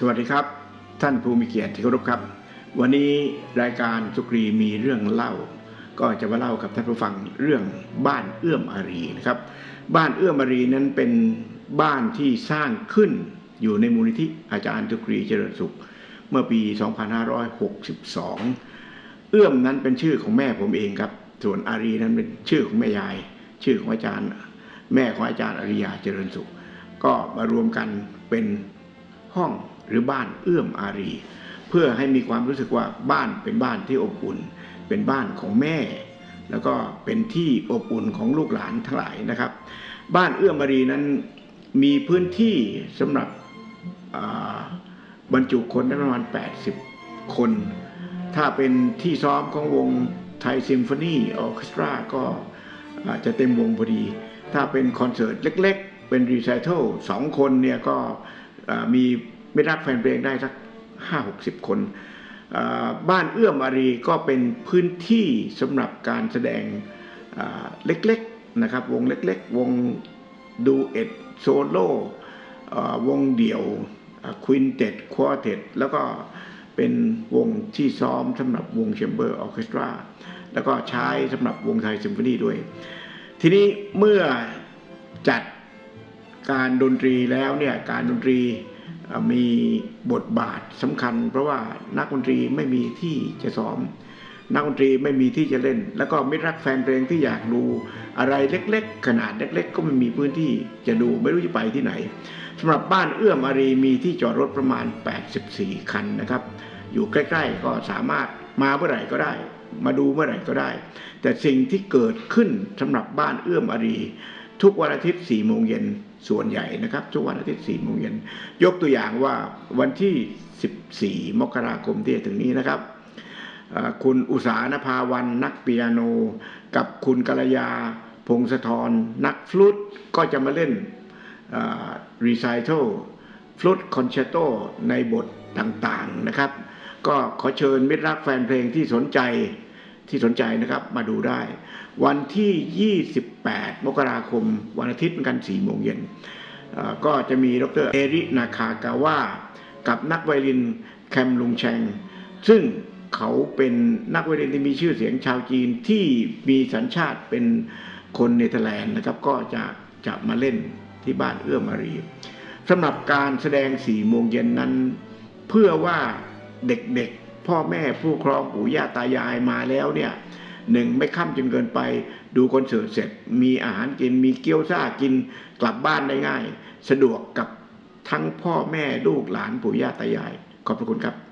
สวัสดีครับ ท่านผู้มีเกียรติที่เคารพครับ วันนี้รายการสุกรีมีเรื่องเล่า ก็จะมาเล่ากับท่านผู้ฟังเรื่องบ้านเอื้อมอารีนะครับ บ้านเอื้อมอารีนั้นเป็นบ้านที่สร้างขึ้นอยู่ในมูลนิธิอาจารย์สุกรีเจริญสุข เมื่อปี 2562 เอื้อมนั้นเป็นชื่อของแม่ผมเองครับ ส่วนอารีนั้นเป็นชื่อของแม่ยาย ชื่อของอาจารย์ แม่ของอาจารย์อริยาเจริญสุข ก็มารวมกันเป็น ห้องหรือบ้านเอื้อมอารี เพื่อให้มีความรู้สึกว่าบ้านเป็นบ้านที่อบอุ่น เป็นบ้านของแม่ แล้วก็เป็นที่อบอุ่นของลูกหลานทั้งหลายนะครับ บ้านเอื้อมอารีนั้นมีพื้นที่สำหรับบรรจุคนได้ประมาณ 80 คน ถ้าเป็นที่ซ้อมของวงไทยซิมโฟนีออเคสตราก็อาจจะเต็มวงพอดี ถ้าเป็นคอนเสิร์ตเล็ก ๆ เป็นรีไซเคิลสองคนเนี่ยก็ มีไม่รักแฟนเพลงได้สัก5-60คนอ่าบ้านเอื้อมอารีก็เป็นพื้นที่สำหรับการแสดงเล็กๆนะครับ วงเล็กๆ วงดูเอ็ดโซโล่วงเดี่ยวควินเต็ดควอเต็ดแล้วก็เป็นวงที่ซ้อมสำหรับวงแชมเบอร์ออเคสตราแล้วก็ใช้สำหรับวงไทยซิมโฟนีด้วย ทีนี้เมื่อจัด การดนตรีแล้วเนี่ยการดนตรีมีบทบาทสำคัญ เพราะว่านักดนตรีไม่มีที่จะซ้อม นักดนตรีไม่มีที่จะเล่น แล้วก็ไมิตรรักแฟนเพลงที่อยากดูอะไรเล็กๆ ขนาดเล็ก ๆ ก็ไม่มีพื้นที่จะดูไม่รู้จะไปที่ไหนสำหรับบ้านเอื้อมอารีมีที่จอดรถประมาณ 84 คันนะครับ อยู่ใกล้ๆก็สามารถมาเมื่อไหร่ก็ได้ มาดูเมื่อไหร่ก็ได้ แต่สิ่งที่เกิดขึ้นสำหรับบ้านเอื้อมอารี ทุกวันอาทิตย์4โมงเย็นส่วนใหญ่นะครับ ทุกวันอาทิตย์4โมงเย็นยกตัวอย่างว่าวันที่ 14 มกราคมที่จะถึงนี้นะครับ คุณอุสานภาวันนักเปียโน กับคุณกัลยาพงศธรนักฟลุตก็จะมาเล่นรีไซเคิลฟลุตคอนแชตโตในบทต่างๆนะครับ ก็ขอเชิญมิตรรักแฟนเพลงที่สนใจ ที่สนใจนะครับมาดูได้ วันที่ 28 มกราคม วันอาทิตย์เหมือนกัน4โมงเย็นก็จะมีดรเอรินาคากาว่ากับนักไวลินแคมลุงแชง ซึ่งเขาเป็นนักไวลินที่มีชื่อเสียงชาวจีนที่มีสัญชาติเป็นคนเนเธอร์แลนด์นะครับ ก็จะจะมาเล่นที่บ้านเอื้อมารีสำหรับการแสดงสี่โมงเย็นนั้น เพื่อว่าเด็กๆ พ่อแม่ผู้ครองปู่ย่าตายายมาแล้วเนี่ยหนึ่งไม่ค่ำจนเกินไป ดูคอนเสิร์ตเสร็จ มีอาหารกินมีเกี๊ยวซ่ากินกลับบ้านได้ง่าย สะดวกกับทั้งพ่อแม่ลูกหลานปู่ย่าตายาย ขอบพระคุณครับ